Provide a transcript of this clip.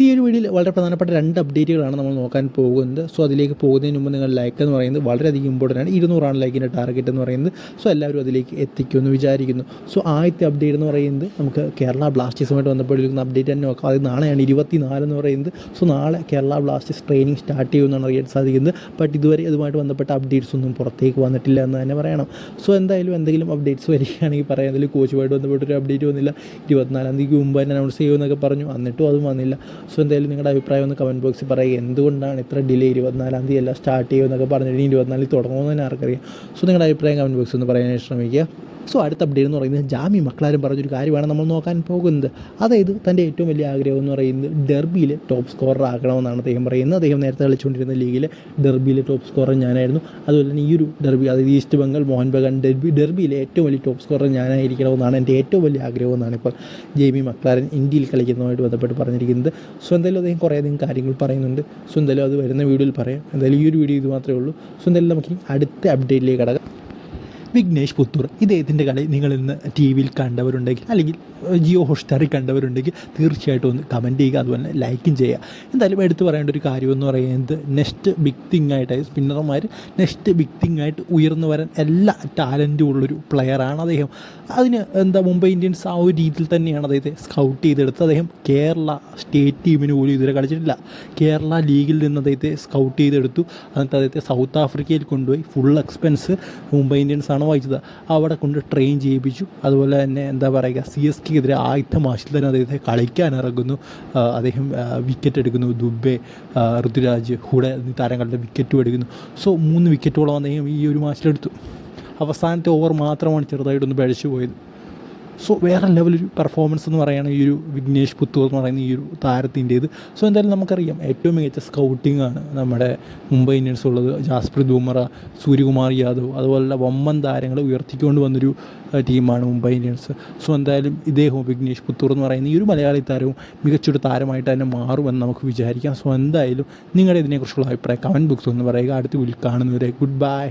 C ഒരു വീഡിയോയിൽ വളരെ പ്രധാനപ്പെട്ട രണ്ട് അപ്ഡേറ്റുകളാണ് നമ്മൾ നോക്കാൻ പോകുന്നത്. സോ അതിലേക്ക് പോകുന്നതിന് മുമ്പ് നിങ്ങൾ ലൈക്ക് എന്ന് പറയുന്നത് വളരെയധികം ഇമ്പോർട്ടന്റ് ആണ്. ഇരുന്നൂറാണ് ലൈക്കിന്റെ ടാർഗറ്റ് എന്ന് പറയുന്നത്. സോ എല്ലാവരും അതിലേക്ക് എത്തിക്കുമെന്ന് വിചാരിക്കുന്നു. സോ ആദ്യത്തെ അപ്ഡേറ്റ് എന്ന് പറയുന്നത് നമുക്ക് കേരള ബ്ലാസ്റ്റേഴ്സുമായിട്ട് ബന്ധപ്പെട്ടിരിക്കുന്ന അപ്ഡേറ്റ് തന്നെ നോക്കാം. അത് നാളെയാണ് ഇരുപത്തി എന്ന് പറയുന്നത്. സോ നാളെ കേരള ബ്ലാസ്റ്റേഴ്സ് ട്രെയിനിങ് സ്റ്റാർട്ട് ചെയ്യുമെന്നാണ് അറിയാൻ സാധിക്കുന്നത്. ബട്ട് ഇതുവരെ ഇതുമായിട്ട് ബന്ധപ്പെട്ട അപ്ഡേറ്റ്സ് ഒന്നും പുറത്തേക്ക് വന്നിട്ടില്ല എന്ന് തന്നെ പറയണം. സോ എന്തായാലും എന്തെങ്കിലും അപ്ഡേറ്റ്സ് വരികയാണെങ്കിൽ പറയാം. അതിൽ കോച്ചുമായിട്ട് ബന്ധപ്പെട്ടൊരു അപ്ഡേറ്റ് വന്നില്ല. ഇരുപത്തിനാലാം തീയതിക്ക് മുമ്പ് തന്നെ അനൗൺസ് ചെയ്യുമെന്നൊക്കെ പറഞ്ഞു. എന്നിട്ടും അതും വന്നില്ല. സോ എന്തായാലും നിങ്ങളുടെ അഭിപ്രായം ഒന്ന് കമന്റ് ബോക്സിൽ പറയുക. എന്തുകൊണ്ടാണ് ഇത്ര ഡിലേ ഇരുപത്തിനാലാം തീയതി എല്ലാം സ്റ്റാർട്ട് ചെയ്യുമെന്നൊക്കെ പറഞ്ഞിട്ട് ഇരുപത്തിനാലിൽ തുടങ്ങുമെന്ന് തന്നെ ആർക്കറിയാം. സോ നിങ്ങളുടെ അഭിപ്രായം കമന്റ് ബോക്സിൽ ഒന്ന് പറയാനായി ശ്രമിക്കുക. സോ അടുത്ത അപ്ഡേറ്റ് എന്ന് പറയുന്നത് ജാമി മക്കളാരും പറഞ്ഞൊരു കാര്യമാണ് നമ്മൾ നോക്കാൻ പോകുന്നത്. അതായത് തന്റെ ഏറ്റവും വലിയ ആഗ്രഹം എന്ന് പറയുന്നത് ഡെർബിയിലെ ടോപ്പ് സ്കോറർ ആകണമെന്നാണ് അദ്ദേഹം പറയുന്നത്. അദ്ദേഹം നേരത്തെ കളിച്ചുകൊണ്ടിരുന്ന ലീഗിലെ ഡെർബിയിലെ ടോപ്പ് സ്കോറർ ഞാനായിരുന്നു. അതുപോലെ തന്നെ ഈ ഒരു ഡെർബി അതായത് ഈസ്റ്റ് ബംഗാൾ മോഹൻ ബഗാൻ ഡെർബി ഡെർബിയിലെ ഏറ്റവും വലിയ ടോപ്പ് സ്കോറർ ഞാനായിരിക്കണമെന്നാണ് എന്റെ ഏറ്റവും വലിയ ആഗ്രഹം എന്നാണ് ഇപ്പോൾ ജെയ്മി മക്ലാരൻ ഇന്ത്യയിൽ കളിക്കുന്നതുമായിട്ട് ബന്ധപ്പെട്ട് പറഞ്ഞിരിക്കുന്നത്. സോ എന്തായാലും അദ്ദേഹം കുറേയധികം കാര്യങ്ങൾ പറയുന്നുണ്ട്. സോ എന്തായാലും അത് വരുന്ന വീഡിയോയിൽ പറയാം. എന്തായാലും ഈ ഒരു വീഡിയോ ഇത് മാത്രമേ ഉള്ളൂ. സോ എന്തായാലും നമുക്ക് അടുത്ത അപ്ഡേറ്റിലേക്ക് കടക്കാം. വിഘ്നേഷ് പുത്തൂർ. ഇദ്ദേഹത്തിന്റെ കളി നിങ്ങൾ ഇന്ന് ടി വിയിൽ കണ്ടവരുണ്ടെങ്കിൽ അല്ലെങ്കിൽ ജിയോ ഹോട്ട്സ്റ്റാറിൽ കണ്ടവരുണ്ടെങ്കിൽ തീർച്ചയായിട്ടും ഒന്ന് കമന്റ് ചെയ്യുക. അതുപോലെ തന്നെ ലൈക്കും ചെയ്യുക. എന്തായാലും എടുത്തു പറയേണ്ട ഒരു കാര്യം എന്ന് പറയുന്നത് നെക്സ്റ്റ് ബിഗ് തിങ് ആയിട്ട് സ്പിന്നർമാർ നെക്സ്റ്റ് ബിഗ് തിങ് ആയിട്ട് ഉയർന്നു വരാൻ എല്ലാ ടാലന്റും ഉള്ളൊരു പ്ലെയറാണ് അദ്ദേഹം. അതിന് എന്താ മുംബൈ ഇന്ത്യൻസ് ആ ഒരു രീതിയിൽ തന്നെയാണ് അദ്ദേഹത്തെ സ്കൗട്ട് ചെയ്തെടുത്ത് അദ്ദേഹം കേരള സ്റ്റേറ്റ് ടീമിന് പോലും ഇതുവരെ കളിച്ചിട്ടില്ല. കേരള ലീഗിൽ നിന്ന് അദ്ദേഹത്തെ സ്കൗട്ട് ചെയ്തെടുത്തു. എന്നിട്ട് അദ്ദേഹത്തെ സൗത്ത് ആഫ്രിക്കയിൽ കൊണ്ടുപോയി. ഫുൾ എക്സ്പെൻസ് മുംബൈ ഇന്ത്യൻസ് ആണ് വായിച്ചത്. അവിടെ കൊണ്ട് ട്രെയിൻ ചെയ്യിപ്പിച്ചു. അതുപോലെ തന്നെ എന്താ പറയുക സി എസ് കെക്കെതിരെ ആദ്യത്തെ മാഷിൽ തന്നെ അദ്ദേഹത്തെ കളിക്കാൻ ഇറങ്ങുന്നു അദ്ദേഹം വിക്കറ്റ് എടുക്കുന്നു. ദുബെ ഋതുരാജ് ഹുഡ എന്നീ താരങ്ങളുടെ വിക്കറ്റും എടുക്കുന്നു. സോ മൂന്ന് വിക്കറ്റോളം അദ്ദേഹം ഈ ഒരു മാച്ചിലെടുത്തു അവസാനത്തെ ഓവർ മാത്രമാണ് ചെറുതായിട്ടൊന്ന് പഴച്ചു പോയത്. സോ വേറെ ലെവലൊരു പെർഫോമൻസ് എന്ന് പറയുകയാണ് ഈ ഒരു വിഘ്നേഷ് പുത്തൂർ എന്ന് പറയുന്ന ഈ ഒരു താരത്തിന്റേത്. സോ എന്തായാലും നമുക്കറിയാം ഏറ്റവും മികച്ച സ്കൗട്ടിംഗ് ആണ് നമ്മുടെ മുംബൈ ഇന്ത്യൻസ് ഉള്ളത്. ജാസ്പ്രീത് ബുമറ സൂര്യകുമാർ യാദവ് അതുപോലുള്ള വമ്പൻ താരങ്ങളെ ഉയർത്തിക്കൊണ്ട് വന്നൊരു ടീമാണ് മുംബൈ ഇന്ത്യൻസ്. സോ എന്തായാലും ഇദ്ദേഹവും വിഘ്നേഷ് പുത്തൂർ എന്ന് പറയുന്ന ഈ ഒരു മലയാളി താരവും മികച്ചൊരു താരമായിട്ട് തന്നെ മാറുമെന്ന് നമുക്ക് വിചാരിക്കാം. സോ എന്തായാലും നിങ്ങളുടെ ഇതിനെക്കുറിച്ചുള്ള അഭിപ്രായം കമന്റ് ബോക്സ് ഒന്ന് പറയുക. അടുത്ത വീട്ടിൽ കാണുന്നവരെ ഗുഡ് ബൈ